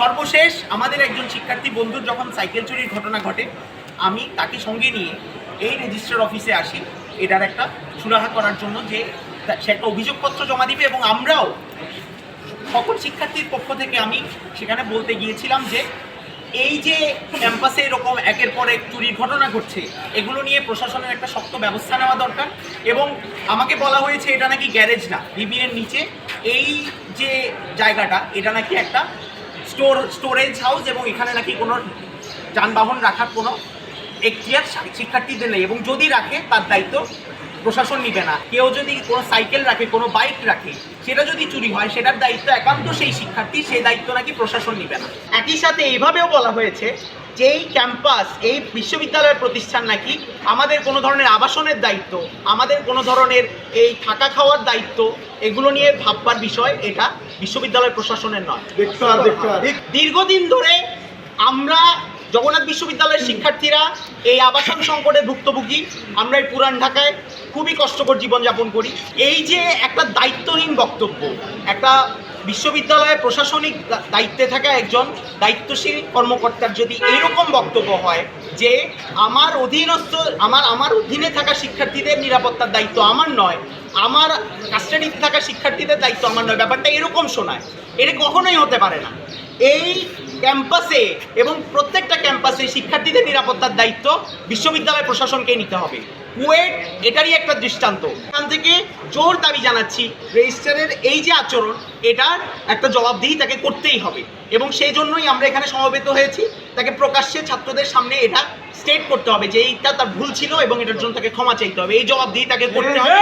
সর্বশেষ আমাদের একজন শিক্ষার্থী বন্ধুর যখন সাইকেল চুরির ঘটনা ঘটে, আমি তাকে সঙ্গে নিয়ে এই রেজিস্ট্রার অফিসে আসি, এটার একটা সুরাহা করার জন্য যে সে একটা অভিযোগপত্র জমা দিবে এবং আমরাও সকল শিক্ষার্থীর পক্ষ থেকে আমি সেখানে বলতে গিয়েছিলাম যে, এই যে ক্যাম্পাসে এরকম একের পর এক চুরির ঘটনা ঘটছে, এগুলো নিয়ে প্রশাসনের একটা শক্ত ব্যবস্থা নেওয়া দরকার এবং আমাকে বলা হয়েছে এটা নাকি গ্যারেজ না বিবিএর নিচে, এই যে জায়গাটা, এটা নাকি একটা স্টোর, স্টোরেজ হাউস এবং এখানে নাকি কোনো যানবাহন রাখার কোনো এখতিয়ার শিক্ষার্থীদের নেই এবং যদি রাখে, তার দায়িত্ব প্রশাসন নিবে না। কেউ যদি কোনো সাইকেল রাখে, কোনো বাইক রাখে, সেটা যদি চুরি হয়, সেটার দায়িত্ব একান্ত সেই শিক্ষার্থী সেই দায়িত্ব নাকি প্রশাসন নিবে না। একই সাথে এইভাবেও বলা হয়েছে যে এই ক্যাম্পাস এই বিশ্ববিদ্যালয়ের প্রতিষ্ঠান নাকি আমাদের কোনো ধরনের আবাসনের দায়িত্ব আমাদের কোনো ধরনের এই থাকা খাওয়ার দায়িত্ব এগুলো নিয়ে ভাববার বিষয় এটা বিশ্ববিদ্যালয় প্রশাসনের নয়। দীর্ঘদিন ধরে জগন্নাথ বিশ্ববিদ্যালয়ের শিক্ষার্থীরা এই আবাসন সংকটের ভুক্তভোগী। আমরা এই পুরান ঢাকায় খুবই কষ্টকর জীবনযাপন করি। এই যে একটা দায়িত্বহীন বক্তব্য, একটা বিশ্ববিদ্যালয়ের প্রশাসনিক দায়িত্বে থাকা একজন দায়িত্বশীল কর্মকর্তার যদি এরকম বক্তব্য হয় যে আমার অধীনস্থ, আমার আমার অধীনে থাকা শিক্ষার্থীদের নিরাপত্তার দায়িত্ব আমার নয়, আমার কাস্টাডিতে থাকা শিক্ষার্থীদের দায়িত্ব আমার নয়, ব্যাপারটা এরকম শোনায়, এটা কখনোই হতে পারে না। এই ক্যাম্পাসে এবং প্রত্যেকটা ক্যাম্পাসে শিক্ষার্থীদের নিরাপত্তার দায়িত্ব বিশ্ববিদ্যালয় প্রশাসনকে নিতে হবে। কুয়েট, এটারই একটা দৃষ্টান্ত। এখান থেকে জোর দাবি জানাচ্ছি, রেজিস্টারের এই যে আচরণ, এটার একটা জবাবদিহি তাকে করতেই হবে। এবং সেই জন্যই আমরা এখানে সমবেত হয়েছি। তাকে প্রকাশ্যে ছাত্রদের সামনে এটা স্টেট করতে হবে যে এইটা তার ভুল ছিল এবং এটার জন্য তাকে ক্ষমা চাইতে হবে। এই জবাবদিহি তাকে করতে হবে।